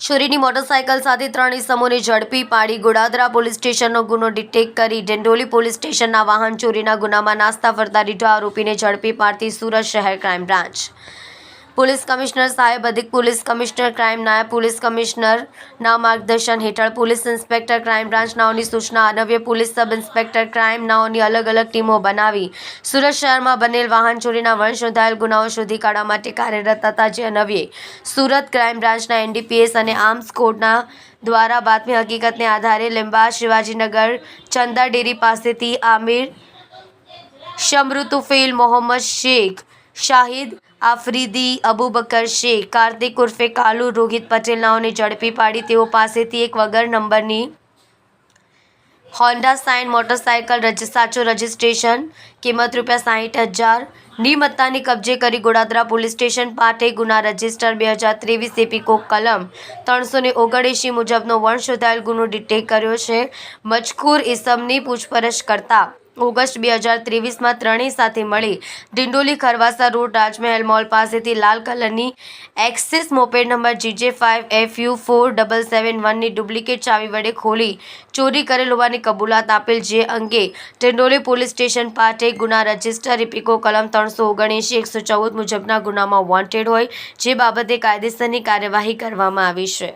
ચોરીની મોટરસાયકલ સાથે ત્રણ ઇસમોને ઝડપી પાડી ગોડાદરા પોલીસ સ્ટેશનનો ગુનો ડિટેક્ટ કરી ડિંડોલી પોલીસ સ્ટેશનના વાહન ચોરીના ગુનામાં નાસ્તા ફરતા રીઢો આરોપીને ઝડપી પાડતી સુરત શહેર ક્રાઇમ બ્રાન્ચ. પોલીસ કમિશનર સાહેબ અધિક પોલીસ કમિશનર, ક્રાઇમ નાયબ પોલીસ કમિશનરના માર્ગદર્શન હેઠળ પોલીસ ઇન્સ્પેક્ટર, ક્રાઇમ બ્રાન્ચ નાઓની સૂચના, અનવ્ય પોલીસ સબ ઇન્સ્પેક્ટર, ક્રાઇમ નાઓની અલગ અલગ ટીમો બનાવી. સુરત શહેરમાં બનેલ વાહન ચોરીના વંશ શોધાયેલ ગુનાઓ શોધી કાઢવા માટે કાર્યરત હતા જે અનવ્યે. સુરત ક્રાઇમ બ્રાન્ચના એનડીપીએસ અને આર્મ્સ કોડના દ્વારા બાતમી હકીકતને આધારે લીંબા શિવાજીનગર, ચંદા ડેરી પાસેથી આમિર શમૃતુફેલ મોહમ્મદ શેખ શાહિદ આફરીદી, અબુબકર શેખ, કાર્તિક ઉર્ફે કાલુ, રોહિત પટેલ નાઓને ઝડપી પાડી. તેઓ પાસેથી એક વગર નંબરની હોન્ડા સાઇન મોટરસાયકલ રજ, સાચો રજિસ્ટ્રેશન, કિંમત રૂપિયા સાહીઠ હજારની મત્તાની કબજે કરી ગોડાદરા પોલીસ સ્ટેશન પાટે ગુના રજિસ્ટર બે હજાર ત્રેવીસ એપીકો કલમ ત્રણસો ને ઓગણએંશી મુજબનો વંશ શોધાયેલ ગુનો ડિટેક કર્યો છે. મજકૂર ઇસમની પૂછપરછ કરતા ઓગસ્ટ બે હજાર ત્રેવીસમાં ત્રણેય સાથે મળી ડિંડોલી ખરવાસા રોડ રાજમહેલ મોલ પાસેથી લાલ કલરની Access moped number GJ five F U four double seven વનની ડુપ્લિકેટ ચાવી વડે ખોલી ચોરી કરેલ હોવાની કબૂલાત આપેલ જે અંગે ડિંડોલી પોલીસ સ્ટેશન પાટે ગુના રજિસ્ટર ઇપિકો કલમ ત્રણસો ઓગણએંશી, એકસો ચૌદ મુજબના ગુનામાં વોન્ટેડ હોય, જે બાબતે કાયદેસરની કાર્યવાહી કરવામાં આવી છે.